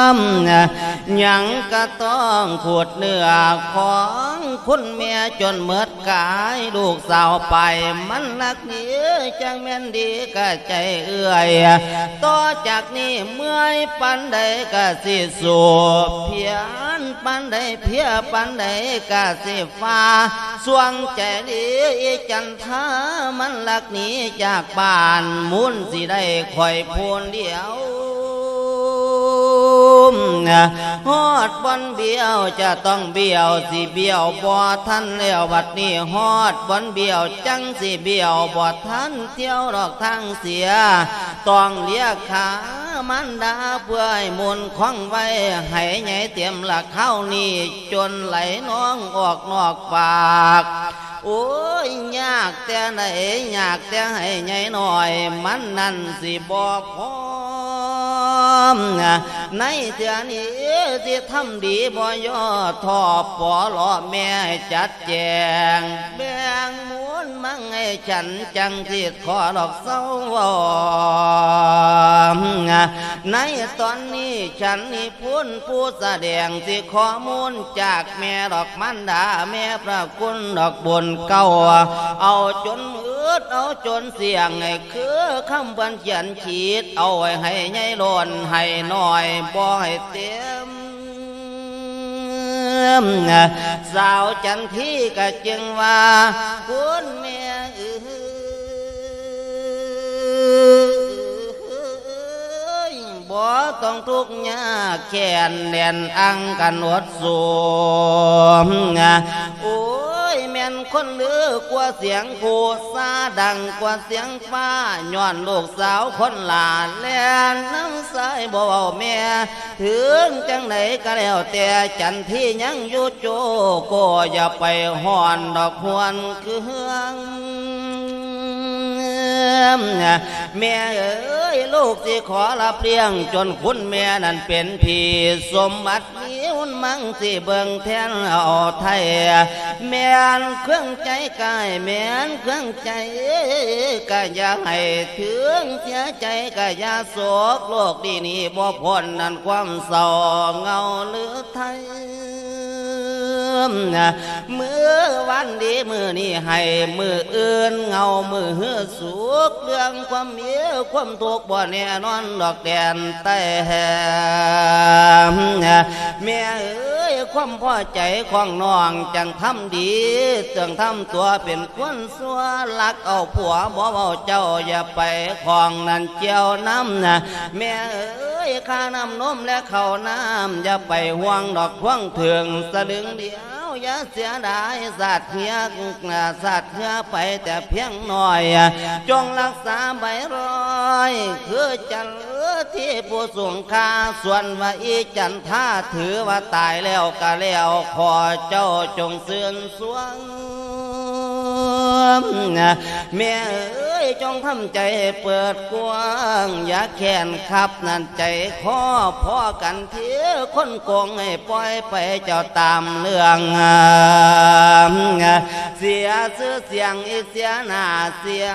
ามยังก็ต้องขวดเนื้อของคุณเมียจนเมิดกายลูกสาวไปมันรักเนี้จังแม่นดีก็ใจเอื่อยต่อจากนี้เมื่อยปันใดก็สิสูบเพียนปันใดเพียปันใดก็สิฟ้าสวงใจดีอีจันทามันลักหนี้จากบ้านมุ่นสิได้คอยพูนเดียว ฮอดบอนเบี้ยวจะต้องเบี้ยวสิเบี้ยวบ่ทันแล้วบัดนี้ฮอดบอนเบี้ยวจังสิเบี้ยวบ่ทันเที่ยวดอกทางเสียต้องเลียกขามันดาเพื่อให้มุนคล้องไว้ให้ใหญ่เตรียมหลักเข้านี่จนไหลน้องออกนอกปากโอ้ยยากแต่ไหนยากแต่ให้ใหญ่หน่อย มันนั่นสิบอกพอ ม ในเทือนี้สิทำดีบ่ยอทอปอล่อแม่จัดแจง แบ่งมูลมั่งให้ฉันจังสิขอดอกเศร้าในตอนนี้ฉันนี่พูนผู้แสดงสิขอมูลจากแม่ดอกมันดาแม่พระคุณดอกบุญเก่าเอาจนมื ดเอาจนเสียงให้คือคำบันเขียนขีด เอาไว้ให้ใหญ่ล้นให้น้อยบ่ให้เต็มสาวจันทีก็จึงว่า คุณแม่เอ้ยบ่ต้องทุกข์ยากแค้นแน่นอังกันอดสูมโอ้ยแม่นคนลือกว่าเสียงกูซาดังกว่าเสียงฟ้าย้อนลูกสาวคนหลานแลนน้ำสายบ่เว้าแม่ถึงจังไหนก็แล้วแต่จันที่ยังอยู่โจก็อย่าไปห่อนดอกหวนเฮืองแม่เอ้ยลูกสิขอรับเลี้ยงจนคุณแม่นั้นเป็นพี่สมบัติ นมั่งสิเบิ่งแทนเอาไทยแม่นเครื่องใจกายแม่นเครื่องใจก็อย่าให้ถึงเสียใจก็อย่าโศกโลกดีนี้บ่พ้นนั่นความเศร้าเงาหรือไทยมือ วันดีมือนี้ให้มืออื่นเงามือเฮือสุกเรื่องความเมียความทุกข์บ่แน่นอนดอกแดนแต่แหมแม่เอ้ยความพอใจของน้องจังทำดีจังทำตัวเป็นคนสัวลักเอาผัวบ่เบาเจ้าอย่าไปของนั้นเจียวน้ำนะแม่เอ้ยข้าน้ำนมและข้าวน้ำอย่าไปห่วงดอกห่วงเถึงสลึงเดียว อย่าเสียดายสัตว์เฮียสัตว์เฮียไปแต่เพียงหน่อย จงรักษาใบรอย คือจันเลือที่ผู้สูงค่าส่วนว่าอีจันท่าถือว่าตายแล้วก็แล้วขอเจ้าจงเสื่อนสวงแม่ ยจงทำใจเปิดกว้าง อย่าแค้นขับนั่นใจคอพ่อกันเที่ยคนโกงให้ปล่อยไปเจ้าตามเรื่องเสียชื่อเสียงอีเสียหน้าเสีย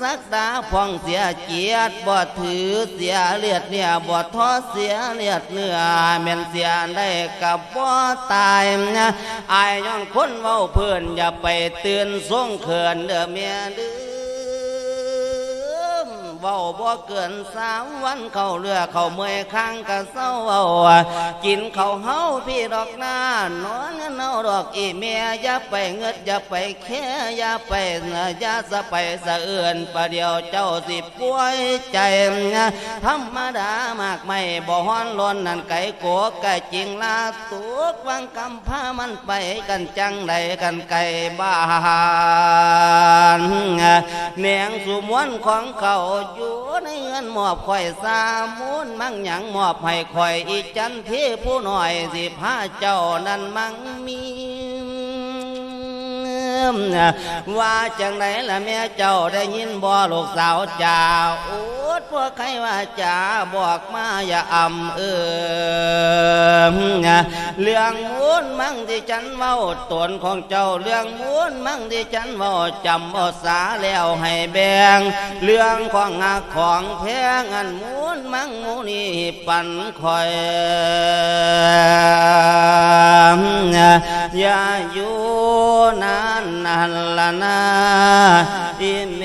สักดาพ่องเสียเกียรติบ่ถือเสียเลือดเนี่ยบ่ท้อเสียเลือดเนื้อแม่นเสียได้กับบ่ตายอายย้อนคนเว้าเพื่อนอย่าไปเตือนส่งเขินเด้อเมียเด้อ เว้าบ่เกินสามวันเขาเรือเขาเมื่อยข้างกะเศร้าเว้ากินเขาเฮาพี่ดอกหน้านอนเงินาดอกอีเมียอย่าไปเงิดอย่าไปแค่อย่าไปอย่าสะไปสะเอื่นประเดี๋ยวเจ้าสิป่วยใจธรรมดามากไม่บ่ฮ้อนร้อนนั่นไก่โกไก่จริงลาตุกวางกำพามันไปกันจังใดกันไก่บ้านแหนงสุมวนของเขาอยู่ในเงินหมอบข่อยสามุนมั่งหยังหมอบให้ข่อยอีจันเทผู้หน่อยสิพาเจ้านั้นมั่งมีว่าจังไหนละแม่เจ้าได้ยินบ่ลูกสาวเจ้า โอ้พวกใครว่าจ้าบอกมาอย่าอ่ำเอิมเรื่องมูลมั่งที่ฉันเว้าตนของเจ้าเรื่องมูลมั่งที่ฉันเว้าจำบ่สาแล้วให้แบ่งเรื่องของหักของแพงอันมูลมั่งมูนี่ปั่นคอยอย่าอยู่นานนานละนาอิน